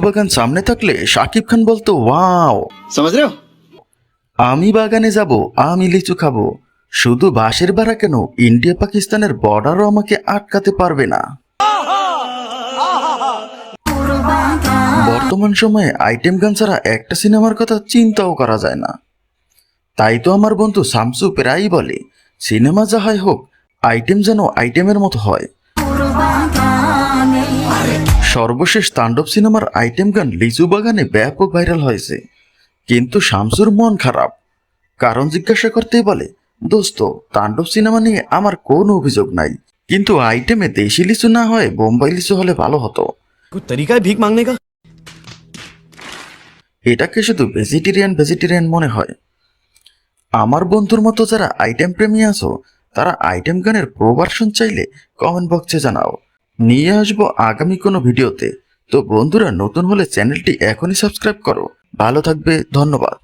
বাগান সামনে থাকলে শাকিব খান বলতো ওয়াও। আমি বাগানে যাব আমি লিচু খাব। শুধু বাসের ভাড়া কেন? ইন্ডিয়া পাকিস্তানের বর্ডারও আমাকে আটকাতে পারবে না। বর্তমান সময়ে আইটেম গান ছাড়া একটা সিনেমার কথা চিন্তাও করা যায় না। তাই তো আমার বন্ধু শামসু প্রায়ই বলে সিনেমা যা হয় হোক আইটেম যেন আইটেমের মতো হয়। সর্বশেষ তাণ্ডব সিনেমার আইটেম গান লিচু বাগানে ব্যাপক ভাইরাল হয়েছে। কিন্তু শামসুর মন খারাপ। কারণ জিজ্ঞাসা করতে বলে দোস্ত তাণ্ডব সিনেমা নিয়ে আমার কোনো অভিযোগ নাই। কিন্তু আইটেমে দেশি লিচু না হয় বোম্বাই লিচু হলে ভালো হতো। এটাকে শুধু ভেজিটেরিয়ান ভেজিটেরিয়ান মনে হয়। আমার বন্ধুর মতো যারা আইটেম প্রেমী আছো তারা আইটেম গানের প্রোভার্সন চাইলে কমেন্ট বক্সে জানাও। নিয়ে আসব আগামী কোনো ভিডিওতে। তো বন্ধুরা, নতুন হলে চ্যানেলটি এখনই সাবস্ক্রাইব করো। ভালো থাকবে, ধন্যবাদ।